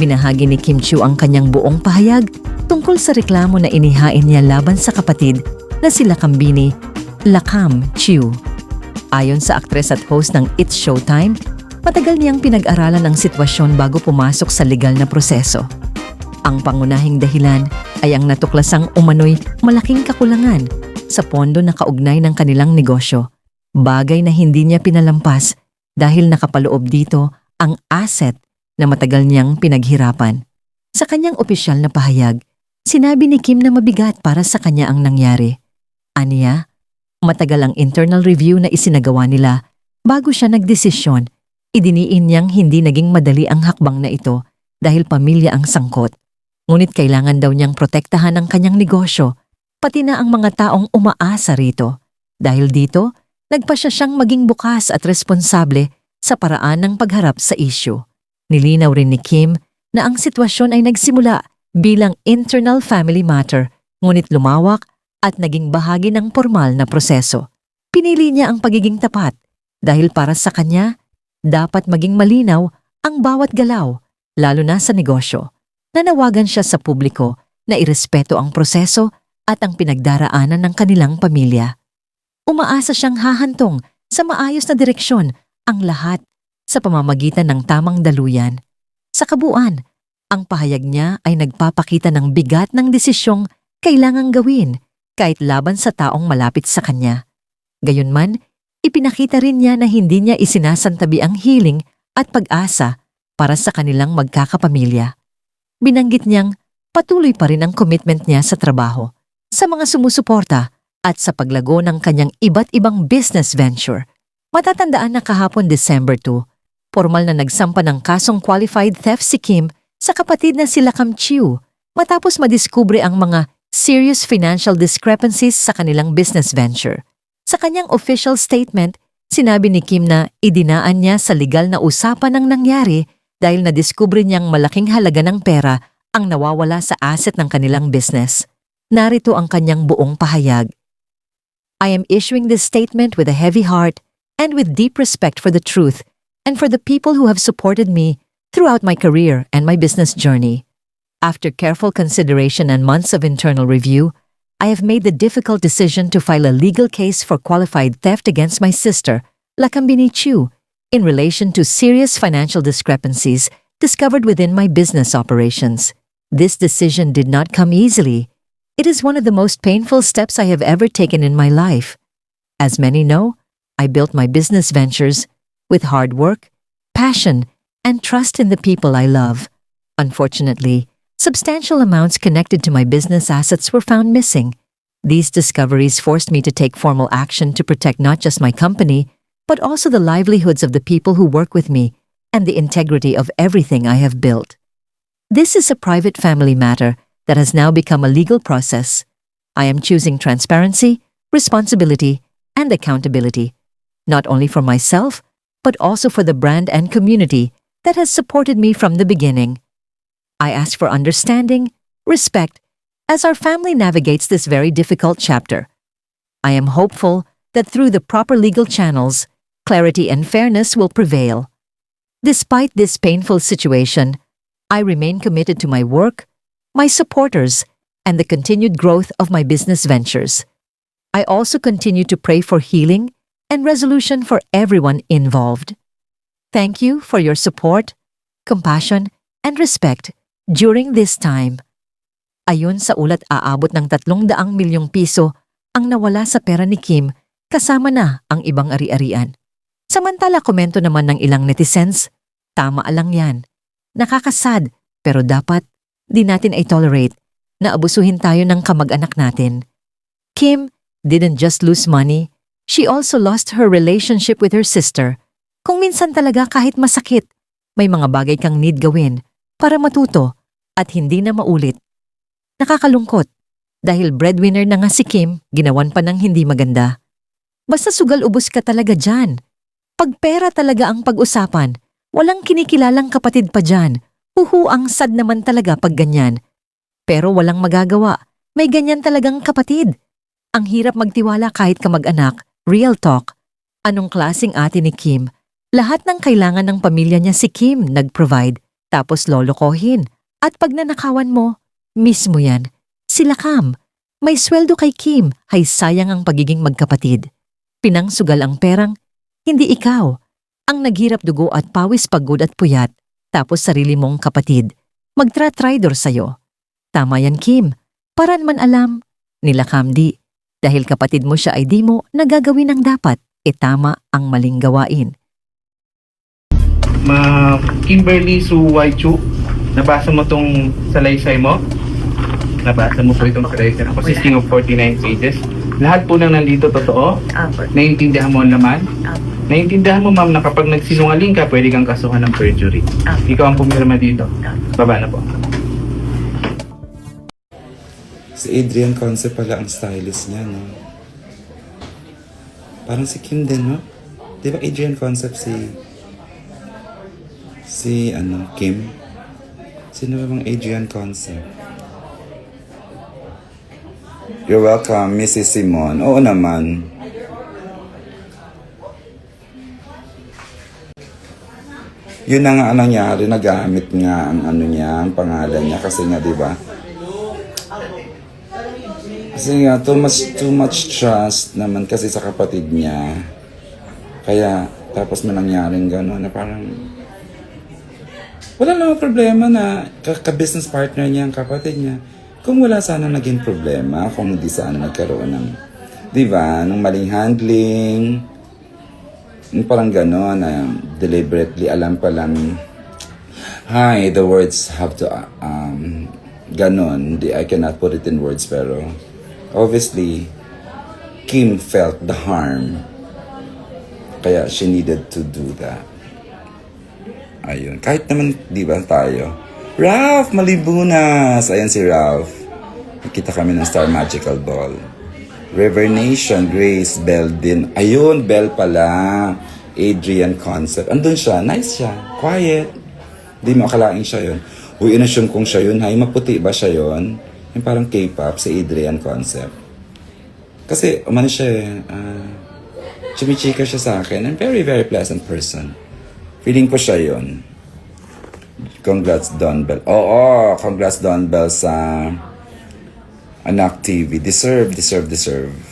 Ibinahagi ni Kim Chiu ang kanyang buong pahayag tungkol sa reklamo na inihain niya laban sa kapatid na sila Kambini, Lakam Chiu. Ayon sa aktres at host ng It's Showtime, matagal niyang pinag-aralan ang sitwasyon bago pumasok sa legal na proseso. Ang pangunahing dahilan ay ang natuklasang umano'y malaking kakulangan sa pondo na kaugnay ng kanilang negosyo, bagay na hindi niya pinalampas dahil nakapaloob dito ang asset na matagal niyang pinaghirapan. Sa kanyang opisyal na pahayag, sinabi ni Kim na mabigat para sa kanya ang nangyari. Aniya, matagal ang internal review na isinagawa nila bago siya nagdesisyon. Idiniin niyang hindi naging madali ang hakbang na ito dahil pamilya ang sangkot. Ngunit kailangan daw niyang protektahan ang kanyang negosyo, pati na ang mga taong umaasa rito. Dahil dito, nagpa siya siyang maging bukas at responsable sa paraan ng pagharap sa isyu. Nilinaw rin ni Kim na ang sitwasyon ay nagsimula bilang internal family matter, ngunit lumawak at naging bahagi ng formal na proseso. Pinili niya ang pagiging tapat dahil para sa kanya, dapat maging malinaw ang bawat galaw, lalo na sa negosyo. Nanawagan siya sa publiko na irespeto ang proseso at ang pinagdaraanan ng kanilang pamilya. Umaasa siyang hahantong sa maayos na direksyon ang lahat sa pamamagitan ng tamang daluyan. Sa kabuuan, ang pahayag niya ay nagpapakita ng bigat ng desisyong kailangang gawin kahit laban sa taong malapit sa kanya. Gayunman, ipinakita rin niya na hindi niya isinasantabi ang healing at pag-asa para sa kanilang magkakapamilya. Binanggit niyang patuloy pa rin ang commitment niya sa trabaho, sa mga sumusuporta at sa paglago ng kanyang iba't ibang business venture. Matatandaan na kahapon December 2, formal na nagsampa ng kasong qualified theft si Kim sa kapatid na sila Kam Chiu matapos madiskubre ang mga serious financial discrepancies sa kanilang business venture. Sa kanyang official statement, sinabi ni Kim na idinaan niya sa legal na usapan ang nangyari dahil nadiskubre niyang malaking halaga ng pera ang nawawala sa asset ng kanilang business. Narito ang kanyang buong pahayag. I am issuing this statement with a heavy heart and with deep respect for the truth and for the people who have supported me throughout my career and my business journey. After careful consideration and months of internal review, I have made the difficult decision to file a legal case for qualified theft against my sister, Lakambini Chu, in relation to serious financial discrepancies discovered within my business operations. This decision did not come easily. It is one of the most painful steps I have ever taken in my life. As many know, I built my business ventures with hard work, passion, and trust in the people I love. Unfortunately, substantial amounts connected to my business assets were found missing. These discoveries forced me to take formal action to protect not just my company, but also the livelihoods of the people who work with me and the integrity of everything I have built. This is a private family matter that has now become a legal process. I am choosing transparency, responsibility, and accountability, not only for myself, but also for the brand and community that has supported me from the beginning. I ask for understanding, respect, as our family navigates this very difficult chapter. I am hopeful that through the proper legal channels, clarity and fairness will prevail. Despite this painful situation, I remain committed to my work, my supporters, and the continued growth of my business ventures. I also continue to pray for healing and resolution for everyone involved. Thank you for your support, compassion, and respect during this time. Ayon sa ulat aabot ng 300 milyong piso ang nawala sa pera ni Kim kasama na ang ibang ari-arian. Samantala komento naman ng ilang netizens, tama lang yan. Nakakasad pero dapat di natin ay tolerate na abusuhin tayo ng kamag-anak natin. Kim didn't just lose money, she also lost her relationship with her sister. Kung minsan talaga kahit masakit, may mga bagay kang need gawin para matuto at hindi na maulit. Nakakalungkot dahil breadwinner na nga si Kim, ginawan pa ng hindi maganda. Basta sugal ubos ka talaga dyan. Pag pera talaga ang pag-usapan, walang kinikilalang kapatid pa dyan. Huhu ang sad naman talaga pag ganyan. Pero walang magagawa, may ganyan talagang kapatid. Ang hirap magtiwala kahit kamag-anak, real talk. Anong klasing ate ni Kim? Lahat ng kailangan ng pamilya niya si Kim nag-provide. tapos lolokohin. At pag nanakawan mo, mismo yan. Sila Cam. May sweldo kay Kim, hay sayang ang pagiging magkapatid. Pinangsugal ang perang, hindi ikaw. Ang naghirap dugo at pawis pagod at puyat, tapos sarili mong kapatid. Magtra-tridor sa'yo. Tama yan Kim, paran man alam. Nila Cam di. Dahil kapatid mo siya ay di mo nagagawin ang dapat, e tama ang maling gawain. Ma Kimberly Su Waichu, nabasa mo tong salaysay mo? Nabasa mo po itong salaysay na consisting of 49 pages. Lahat po ng nandito totoo? Apo. Naiintindihan mo ang laman? Apo. Naiintindihan mo ma'am na kapag nagsinungaling ka, pwede kang kasuhan ng perjury. Apo. Ikaw ang pumirma dito. Baba na po. Si Adrian Concept pala ang stylist niya, no? Parang si Kim din, no? Di ba Adrian Concept si... Si, ano, Kim? Sino ba bang Adrian Concept? You're welcome, Mrs. Simon. Oo naman. Yun na nga ang nangyari, nagamit nga ang ano niya, ang pangalan niya kasi nga, di ba? Kasi nga, too much, too much trust naman kasi sa kapatid niya. Kaya, tapos may nangyaring gano'n na parang, wala namang problema na ka- ka-business partner niya ang kapatid niya. Kung wala sana naging problema, kung hindi sana nagkaroon ng, di ba, ng maling handling, yung parang gano'n, na deliberately alam pa lang, hi, the words have to, um, ganon. I cannot put it in words, pero obviously, Kim felt the harm. Kaya she needed to do that. Ayun. Kahit naman, di ba, tayo. Ralph Malibunas! Ayan si Ralph. Nakita kami ng Star Magical Ball. River Nation, Grace, Bell din. Ayun, Bell pala. Adrian Concept. Andun siya. Nice siya. Quiet. Di mo akalaing siya yun. Uy, inassume kong siya yun. Hay, maputi ba siya yun? Yung parang K-pop, si Adrian Concept. Kasi, umano siya eh. ah, chumichika siya sa akin. And very, very pleasant person. Feeling ko siya yun. Congrats, Don Bell. Oo, congrats, Don Bell sa Anak TV. Deserve, deserve, deserve.